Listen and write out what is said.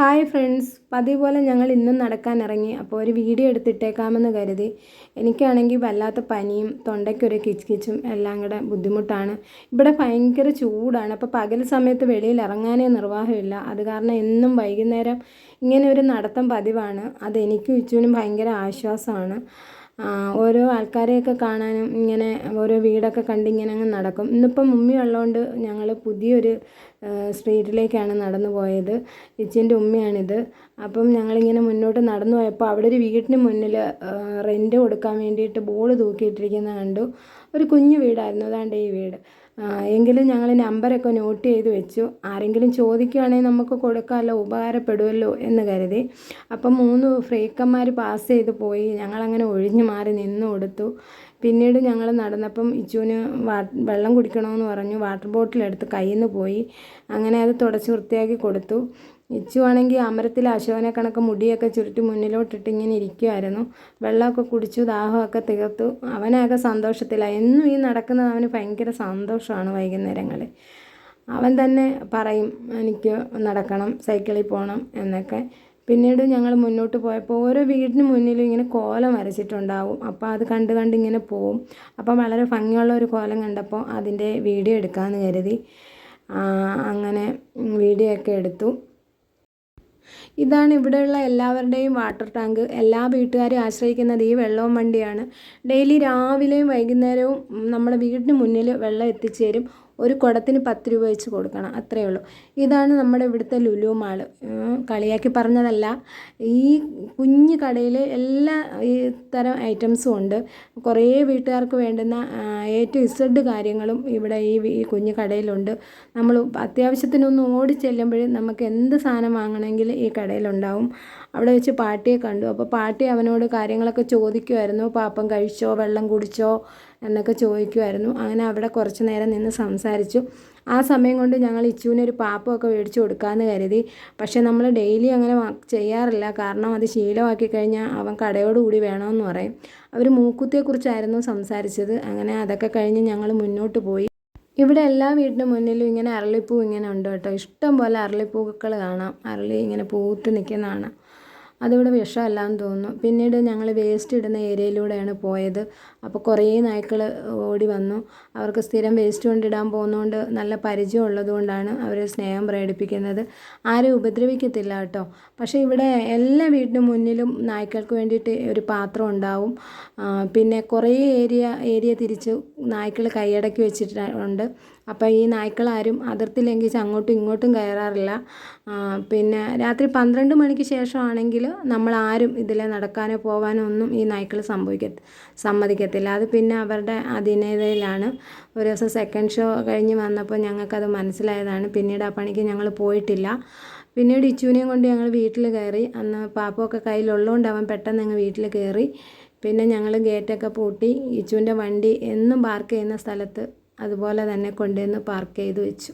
Hi friends. പതിവ് പോലെ ഞങ്ങൾ ഇന്നും നടക്കാൻ ഇറങ്ങി. അപ്പോൾ ഒരു വീഡിയോ എടുത്തിട്ടേക്കാമെന്ന് കരുതി. എനിക്കാണെങ്കിൽ വല്ലാത്ത പനിയും തൊണ്ടയ്ക്കൊരു കിച്ച് എല്ലാം കൂടെ ബുദ്ധിമുട്ടാണ്. ഇവിടെ ഭയങ്കര ചൂടാണ്. അപ്പോൾ പകൽ സമയത്ത് വെളിയിൽ ഇറങ്ങാനേ നിർവാഹമില്ല. അത് കാരണം എന്നും വൈകുന്നേരം ഇങ്ങനെ ഒരു നടത്തം പതിവാണ്. അതെനിക്കും ഇച്ചുവിനും ഭയങ്കര ആശ്വാസമാണ്. ഓരോ ആൾക്കാരെയൊക്കെ കാണാനും ഇങ്ങനെ ഓരോ വീടൊക്കെ കണ്ടിങ്ങനെ അങ്ങ് നടക്കും. ഇന്നിപ്പം ഉമ്മി ഉള്ളതുകൊണ്ട് ഞങ്ങൾ പുതിയൊരു സ്ട്രീറ്റിലേക്കാണ് നടന്നു പോയത്. ഇച്ചിന്റെ ഉമ്മയാണിത്. അപ്പം ഞങ്ങളിങ്ങനെ മുന്നോട്ട് നടന്നു പോയപ്പോൾ അവിടെ ഒരു വീടിന് മുന്നിൽ റെന്റ് കൊടുക്കാൻ വേണ്ടിയിട്ട് ബോൾ തൂക്കിയിട്ടിരിക്കുന്നത് കണ്ടു. ഒരു കുഞ്ഞു വീടായിരുന്നു. അതാണ്ട് ഈ വീട്. എങ്കിലും ഞങ്ങൾ നമ്പരൊക്കെ നോട്ട് ചെയ്ത് വെച്ചു. ആരെങ്കിലും ചോദിക്കുകയാണെങ്കിൽ നമുക്ക് കൊടുക്കാമല്ലോ ഉപകാരപ്പെടുമല്ലോ എന്ന് കരുതി. അപ്പം മൂന്ന് ഫ്രീക്കന്മാർ പാസ് ചെയ്ത് പോയി. ഞങ്ങളങ്ങനെ ഒഴിഞ്ഞു മാറി നിന്ന് കൊടുത്തു. പിന്നീട് ഞങ്ങൾ നടന്നപ്പം ഇച്ചുവിന് വെള്ളം കുടിക്കണമെന്ന് പറഞ്ഞു. വാട്ടർ ബോട്ടിൽ ബോട്ടിലെടുത്ത് കയ്യിൽ നിന്ന് പോയി. അങ്ങനെ അത് തുടച്ച് വൃത്തിയാക്കി കൊടുത്തു. ഇച്ചു ആണെങ്കിൽ അമരത്തിൽ അശോകനെ കണക്ക് മുടിയൊക്കെ ചുരുട്ടി മുന്നിലോട്ടിട്ട് ഇങ്ങനെ ഇരിക്കുമായിരുന്നു വെള്ളമൊക്കെ കുടിച്ചു ദാഹമൊക്കെ തീർത്തു. അവനൊക്കെ സന്തോഷത്തിലായി. എന്നും ഈ നടക്കുന്നത് അവന് ഭയങ്കര സന്തോഷമാണ് വൈകുന്നേരങ്ങളിൽ. അവൻ തന്നെ പറയും എനിക്ക് നടക്കണം സൈക്കിളിൽ പോകണം എന്നൊക്കെ. പിന്നീട് ഞങ്ങൾ മുന്നോട്ട് പോയപ്പോൾ ഓരോ വീടിന് മുന്നിലും ഇങ്ങനെ കോലം വരച്ചിട്ടുണ്ടാവും. അപ്പോൾ അത് കണ്ട് കണ്ട് ഇങ്ങനെ പോവും. അപ്പം വളരെ ഭംഗിയുള്ള ഒരു കോലം കണ്ടപ്പോൾ അതിന്റെ വീഡിയോ എടുക്കാമെന്ന് കരുതി. അങ്ങനെ വീഡിയോ ഒക്കെ എടുത്തു. ഇതാണ് ഇവിടെയുള്ള എല്ലാവരുടെയും വാട്ടർ ടാങ്ക്. എല്ലാ വീട്ടുകാരും ആശ്രയിക്കുന്നത് ഈ വെള്ളവും വണ്ടിയാണ്. ഡെയിലി രാവിലെയും വൈകുന്നേരവും നമ്മുടെ വീടിന് മുന്നിൽ വെള്ളം എത്തിച്ചേരും. ഒരു കുടത്തിന് പത്ത് രൂപ വെച്ച് കൊടുക്കണം അത്രയേ ഉള്ളൂ. ഇതാണ് നമ്മുടെ ഇവിടുത്തെ ലുലു മാൾ. കളിയാക്കി പറഞ്ഞതല്ല. ഈ കുഞ്ഞു കടയിൽ എല്ലാ ഈ തരം ഐറ്റംസും ഉണ്ട്. കുറേ വീട്ടുകാർക്ക് വേണ്ടുന്ന എ ടു ഇസഡ് കാര്യങ്ങളും ഇവിടെ ഈ ഈ കുഞ്ഞു കടയിലുണ്ട്. നമ്മൾ അത്യാവശ്യത്തിനൊന്ന് ഓടി ചെല്ലുമ്പോൾ നമുക്ക് എന്ത് സാധനം വാങ്ങണമെങ്കിൽ ഈ കടയിലുണ്ടാവും. അവിടെ വെച്ച് പാട്ടിയെ കണ്ടു. അപ്പോൾ പാട്ടി അവനോട് കാര്യങ്ങളൊക്കെ ചോദിക്കുമായിരുന്നു പാപ്പം കഴിച്ചോ? വെള്ളം കുടിച്ചോ? എന്നൊക്കെ ചോദിക്കുമായിരുന്നു അങ്ങനെ അവിടെ കുറച്ച് നേരം നിന്ന് സംസാരിച്ചു. ആ സമയം കൊണ്ട് ഞങ്ങൾ ഇച്ചുവിന് ഒരു പാപ്പമൊക്കെ മേടിച്ച് കൊടുക്കാമെന്ന് കരുതി. പക്ഷേ നമ്മൾ ഡെയിലി അങ്ങനെ ചെയ്യാറില്ല. കാരണം അത് ശീലമാക്കി കഴിഞ്ഞാൽ അവൻ കടയോടുകൂടി വേണമെന്ന് പറയും. അവർ മൂക്കുത്തിയെക്കുറിച്ചായിരുന്നു സംസാരിച്ചത്. അങ്ങനെ അതൊക്കെ കഴിഞ്ഞ് ഞങ്ങൾ മുന്നോട്ട് പോയി. ഇവിടെ എല്ലാ വീടിന്റെ മുന്നിലും ഇങ്ങനെ അരളിപ്പൂ ഇങ്ങനെ ഉണ്ട് കേട്ടോ. ഇഷ്ടം പോലെ അരളിപ്പൂക്കൾ കാണാം. അരളി ഇങ്ങനെ പൂത്ത് നിൽക്കുന്ന കാണാം അതിവിടെ വിഷമല്ലാന്ന് തോന്നുന്നു. പിന്നീട് ഞങ്ങൾ വേസ്റ്റ് ഇടുന്ന ഏരിയയിലൂടെയാണ് പോയത്. അപ്പോൾ കുറേ നായ്ക്കൾ ഓടി വന്നു. അവർക്ക് സ്ഥിരം വേസ്റ്റ് കൊണ്ടിടാൻ പോകുന്നതുകൊണ്ട് നല്ല പരിചയം ഉള്ളതുകൊണ്ടാണ് അവർ സ്നേഹം പ്രകടിപ്പിക്കുന്നത്. ആരും ഉപദ്രവിക്കത്തില്ല കേട്ടോ. പക്ഷേ ഇവിടെ എല്ലാ വീടിനും മുന്നിലും നായ്ക്കൾക്ക് വേണ്ടിയിട്ട് ഒരു പാത്രം ഉണ്ടാവും. പിന്നെ കുറേ ഏരിയ ഏരിയ തിരിച്ച് നായ്ക്കൾ കൈയടക്കി വെച്ചിട്ടുണ്ട് അപ്പോൾ ഈ നായ്ക്കളാരും അതിർത്തി ലംഘിച്ച് അങ്ങോട്ടും ഇങ്ങോട്ടും കയറാറില്ല. പിന്നെ രാത്രി പന്ത്രണ്ട് മണിക്ക് ശേഷമാണെങ്കിൽ നമ്മൾ ആരും ഇതിലെ നടക്കാനോ പോകാനോ ഒന്നും ഈ നായ്ക്കൾ സംഭവിക്ക സമ്മതിക്കത്തില്ല. അത് പിന്നെ അവരുടെ അധീനതയിലാണ് ഒരു ദിവസം സെക്കൻഡ് ഷോ കഴിഞ്ഞ് വന്നപ്പോൾ ഞങ്ങൾക്കത് മനസ്സിലായതാണ്. പിന്നീട് ആ പണിക്ക് ഞങ്ങൾ പോയിട്ടില്ല. പിന്നീട് ഇച്ചുവിനെയും കൊണ്ട് ഞങ്ങൾ വീട്ടിൽ കയറി. അന്ന് പാപ്പമൊക്കെ കയ്യിലുള്ളതുകൊണ്ട് അവൻ പെട്ടെന്ന് ഞങ്ങൾ വീട്ടിൽ കയറി. പിന്നെ ഞങ്ങൾ ഗേറ്റൊക്കെ പൂട്ടി. ഇച്ചുവിന്റെ വണ്ടി എന്നും പാർക്ക് ചെയ്യുന്ന സ്ഥലത്ത് അതുപോലെ തന്നെ കൊണ്ടുവന്ന് പാർക്ക് ചെയ്ത് വെച്ചു.